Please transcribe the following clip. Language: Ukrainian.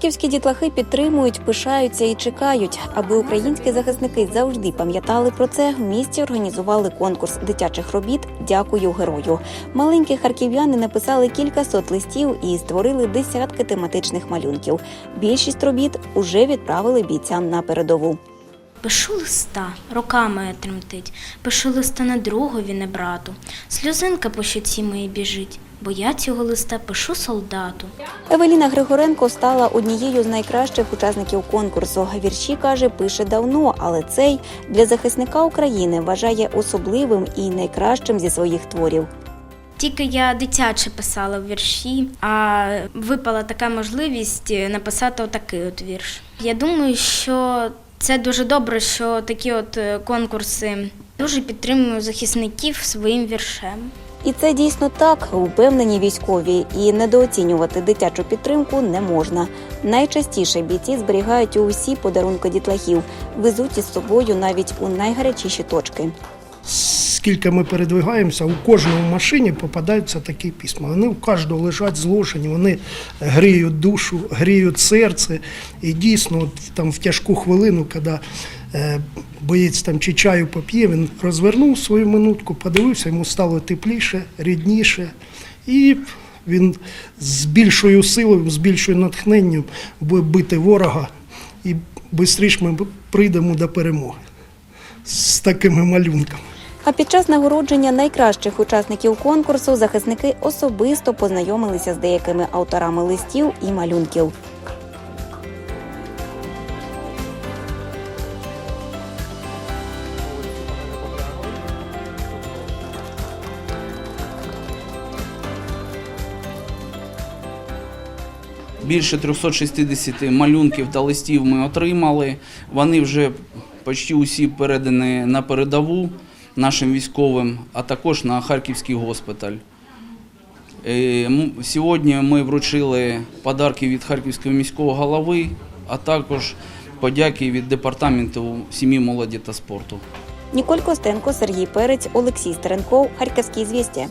Харківські дітлахи підтримують, пишаються і чекають. Аби українські захисники завжди пам'ятали про це. В місті організували конкурс дитячих робіт Дякую герою. Маленькі харків'яни написали кількасот листів і створили десятки тематичних малюнків. Більшість робіт уже відправили бійцям на передову. Пишу листа, руками тремтить, пишу листа не другові, не брату. Сльозинка по щоці моїй біжить, бо я цього листа пишу солдату. Евеліна Григоренко стала однією з найкращих учасників конкурсу. Вірші каже, пише давно, але цей для захисника України вважає особливим і найкращим зі своїх творів. Тільки я дитяче писала вірші, а випала така можливість написати отакий от вірш. Я думаю, що це дуже добре, що такі от е, конкурси дуже підтримують захисників своїм віршем. І це дійсно так, впевнені військові, і недооцінювати дитячу підтримку не можна. Найчастіше бійці зберігають усі подарунки дітлахів, везуть із собою навіть у найгарячіші точки. Скільки ми передвигаємося, у кожному машині попадаються такі письма. Вони у кожного лежать зложені, вони гріють душу, гріють серце. І дійсно, там в тяжку хвилину, коли боєць там чи чаю поп'є, він розвернув свою минутку, подивився, йому стало тепліше, рідніше. І він з більшою силою, з більшою натхненням буде бити ворога, і швидше ми прийдемо до перемоги з такими малюнками. А під час нагородження найкращих учасників конкурсу захисники особисто познайомилися з деякими авторами листів і малюнків. Більше 360 малюнків та листів ми отримали. Вони вже почти усі передані на передову нашим військовим, а також на Харківський госпіталь. Е, Сьогодні ми вручили подарки від Харківського міського голови, а також подяки від департаменту сім'ї, молоді та спорту. Ніколь Костенко, Сергій Перець, Олексій Стеренков, Харківські звістя.